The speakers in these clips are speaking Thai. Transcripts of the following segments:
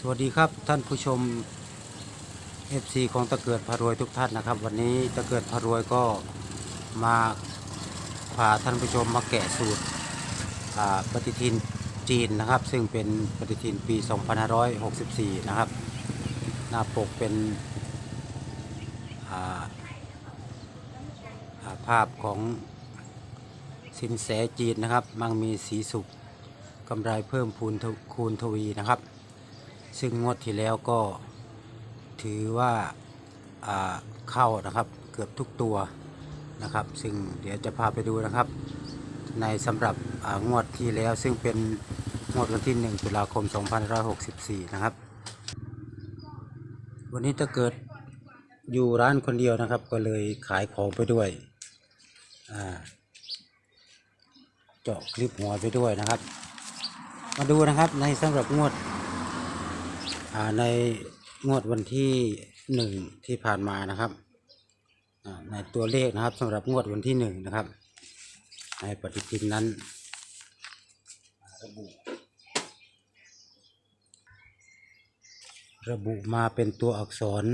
สวัสดีครับท่านผู้ชม FC ของตะเกิดพารวยทุกท่านนะครับ วันนี้ตะเกิดพารวยก็มาพาท่านผู้ชมมาแกะสูตรปฏิทินจีนนะครับ ซึ่งเป็นปฏิทินปี 2564 นะครับ หน้าปกเป็นาาภาพของสินแสจีนนะครับ มังมีสีสุขกำไรเพิ่มพูนคูณทวีนะครับ ซึ่งงวดที่แล้วก็ถือว่าาเข้านะครับเกือบทุกตัวนะครับ ซึ่งเดี๋ยวจะพาไปดูนะครับ ในสำหรับงวดที่แล้วซึ่งเป็นงวดวันที่ 1 ตุลาคม 2564 นะครับ วันนี้ถ้าเกิดอยู่ร้านคนเดียวนะครับ ก็เลยขายของไปด้วยเจาะคลิปหัวไปด้วยนะครับ มาดูนะครับในสำหรับงวด ในงวดวันที่หนึ่งที่ผ่านมานะครับในตัวเลขนะครับสำหรับงวดวันที่หนึ่งนะครับ ในปฏิทินนั้นระบุระบุมาเป็นตัวอักษร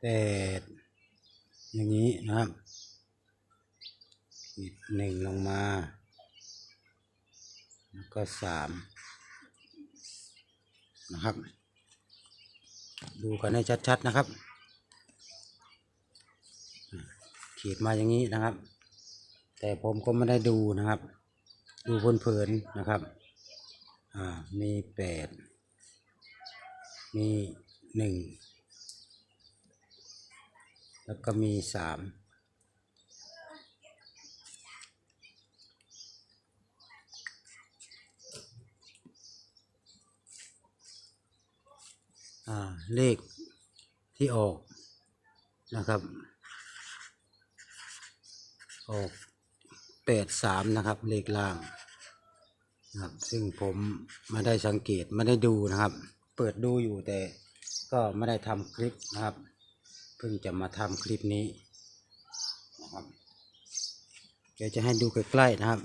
แปดอย่างนี้นะครับขีดหนึ่งลงมา แล้วก็สามนะครับ ดูกันให้ชัดๆนะครับ ขีดมาอย่างนี้นะครับ แต่ผมก็ไม่ได้ดูนะครับ ดูเพลินๆนะครับ อ่า มีแปดมีหนึ่งแล้วก็มีสาม เลขที่ออกนะครับ ออกแปดสามนะครับเลขล่างนะครับ ซึ่งผมไม่ได้สังเกตไม่ได้ดูนะครับ เปิดดูอยู่แต่ก็ไม่ได้ทำคลิปนะครับ เพิ่งจะมาทำคลิปนี้นะครับ เดี๋ยวจะให้ดูใกล้ๆนะครับ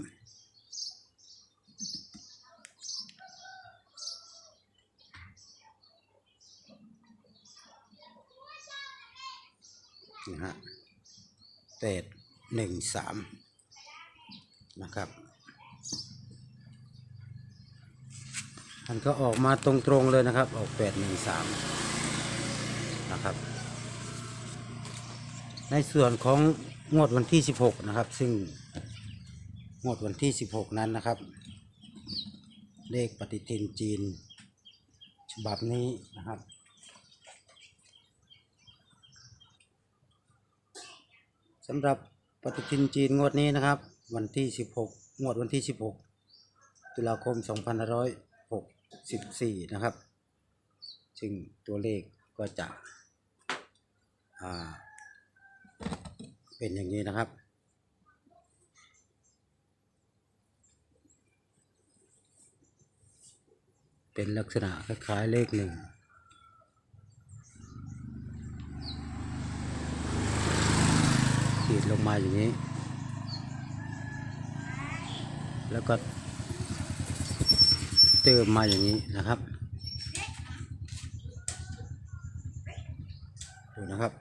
นะฮะแปดหนึ่งสามนะครับมันก็ออกมาตรงๆเลยนะครับ ออกแปดหนึ่งสามนะครับ ในส่วนของงวดวันที่สิบหกนะครับ ซึ่งงวดวันที่สิบหกนั้นนะครับ เลขปฏิทินจีน ฉบับนี้นะครับ สำหรับปฏิทินจีนงวดนี้นะครับ วันที่ 16 งวดวันที่ 16 ตุลาคม 2564 นะครับ ซึ่งตัวเลขก็จะอ่าเป็นอย่างนี้นะครับเป็นลักษณะคล้ายๆเลขหนึ่ง ขีดลงมาอย่างนี้ แล้วก็เติมมาอย่างนี้นะครับดูนะครับ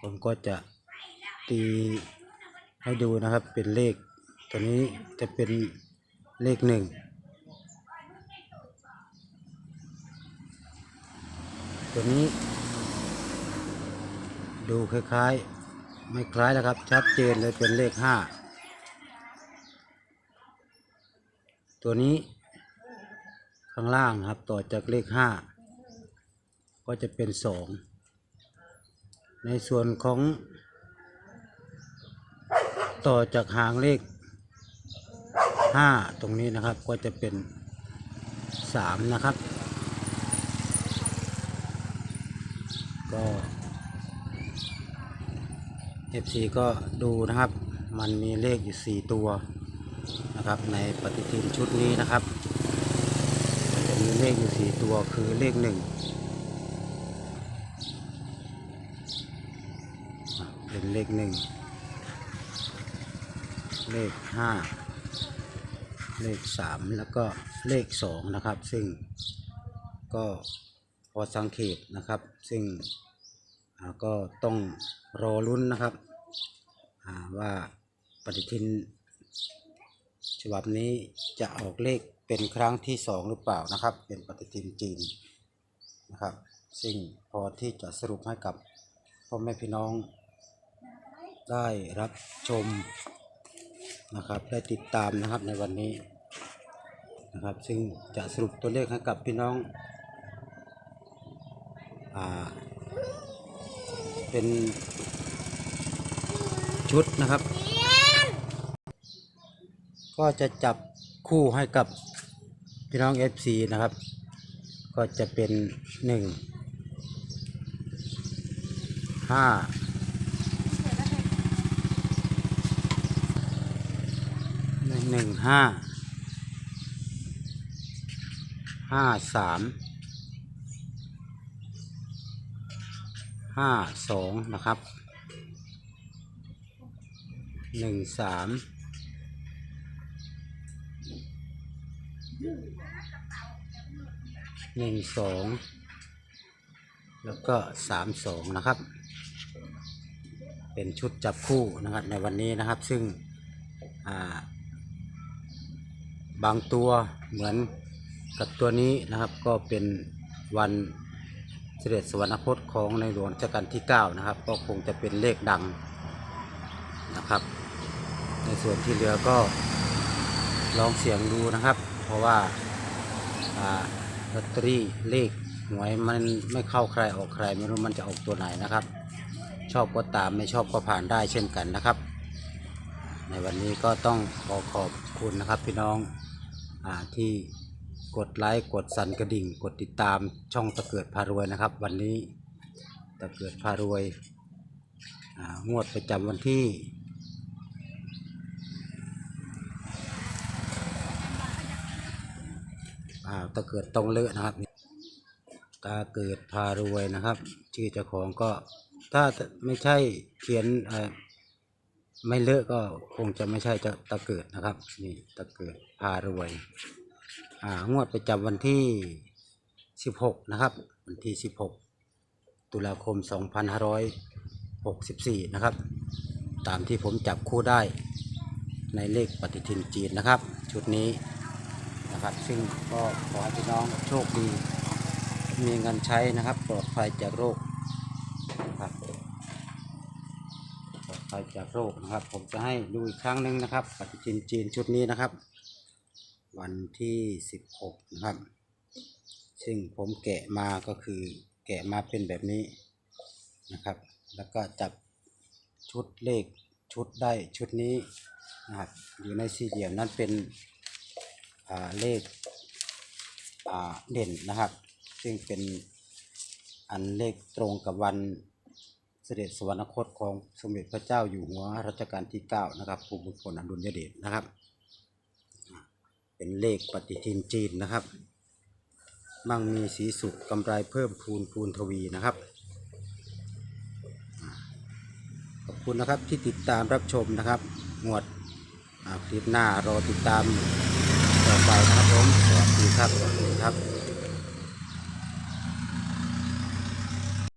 ผมก็จะตีให้ดูนะครับเป็นเลข ตัวนี้จะเป็นเลขหนึ่ง ตัวนี้ ดูคล้ายๆ ไม่คล้ายแล้วครับ ชัดเจนเลยเป็นเลขห้า ตัวนี้ข้างล่างครับต่อจากเลขห้าก็จะเป็นสอง ในส่วนของต่อจากหางเลข ห้าตรงนี้นะครับก็จะเป็นสามนะครับ ก็ FC ก็ดูนะครับ มันมีเลขอยู่สี่ตัวนะครับ ในปฏิทินชุดนี้นะครับจะมีเลขอยู่สี่ตัวคือเลขหนึ่งเป็นเลขหนึ่งเลขห้า เลขสามแล้วก็เลขสองนะครับ ซึ่งก็พอสังเกตนะครับ ซึ่งก็ต้องรอลุ้นนะครับว่าปฏิทินฉบับนี้จะออกเลขเป็นครั้งที่สองหรือเปล่านะครับ เป็นปฏิทินจีนนะครับ ซึ่งพอที่จะสรุปให้กับพ่อแม่พี่น้องได้รับชม นะครับได้ติดตามนะครับในวันนี้นะครับ ซึ่งจะสรุปตัวเลขให้กับพี่น้องอ่าเป็นชุดนะครับ ก็จะจับคู่ให้กับพี่น้อง FC นะครับ ก็จะเป็น 1 5 หนึ่งห้าห้าสามห้าสองนะครับหนึ่งสามหนึ่งสองแล้วก็สามสองนะครับ เป็นชุดจับคู่นะครับในวันนี้นะครับซึ่งอ่า บางตัวเหมือนกับตัวนี้นะครับ ก็เป็นวันเสด็จสวรรคตของในหลวงรัชกาลที่ 9 นะครับ ก็คงจะเป็นเลขดังนะครับ ในส่วนที่เหลือก็ลองเสียงดูนะครับ เพราะว่าอ่าลอตเตอรี่เลขหวยมันไม่เข้าใครออกใคร ไม่รู้มันจะออกตัวไหนนะครับ ชอบก็ตามไม่ชอบก็ผ่านได้เช่นกันนะครับ ในวันนี้ก็ต้องขอขอบคุณนะครับพี่น้อง ที่กดไลค์กดสั่นกระดิ่ง กดติดตามช่องตะเกิดพารวยนะครับ วันนี้ตะเกิดพารวยงวดประจำวันที่ตาเกิดตรงเลอะนะครับตาเกิดพารวยนะครับ ชื่อเจ้าของก็ถ้าไม่ใช่เขียนอ ไม่เลอะก็คงจะไม่ใช่จะตาเกิดนะครับ นี่ตาเกิดพารวย อ่างวดประจำวันที่ 16 นะครับ วันที่ 16 ตุลาคม 2564 นะครับ ตามที่ผมจับคู่ได้ในเลขปฏิทินจีนนะครับ ชุดนี้นะครับ ซึ่งก็ขอให้พี่น้องโชคดี มีเงินใช้นะครับ ปลอดภัยจากโรคครับ ปลอดภัยจากโรคนะครับ ผมจะให้ดูอีกครั้งหนึ่งนะครับปฏิทินจีนชุดนี้นะครับ วันที่16นะครับ ซึ่งผมแกะมาก็คือแกะมาเป็นแบบนี้นะครับ แล้วก็จับชุดเลขชุดได้ชุดนี้นะครับอยู่ในสี่เหลี่ยมนั้นเป็นเลขเด่นนะครับ ซึ่งเป็นอันเลขตรงกับวัน เสด็จสวรรคตของสมเด็จพระเจ้าอยู่หัวรัชกาลที่ 9 นะครับภูมิพลอดุลยเดชนะครับ เป็นเลขปฏิทินจีนนะครับ มั่งมีสีสุขกำไรเพิ่มพูนพูนทวีนะครับ ขอบคุณนะครับที่ติดตามรับชมนะครับงวดอ่าคลิปหน้ารอติดตามต่อไปนะครับผมสวัสดีครับสวัสดีครับ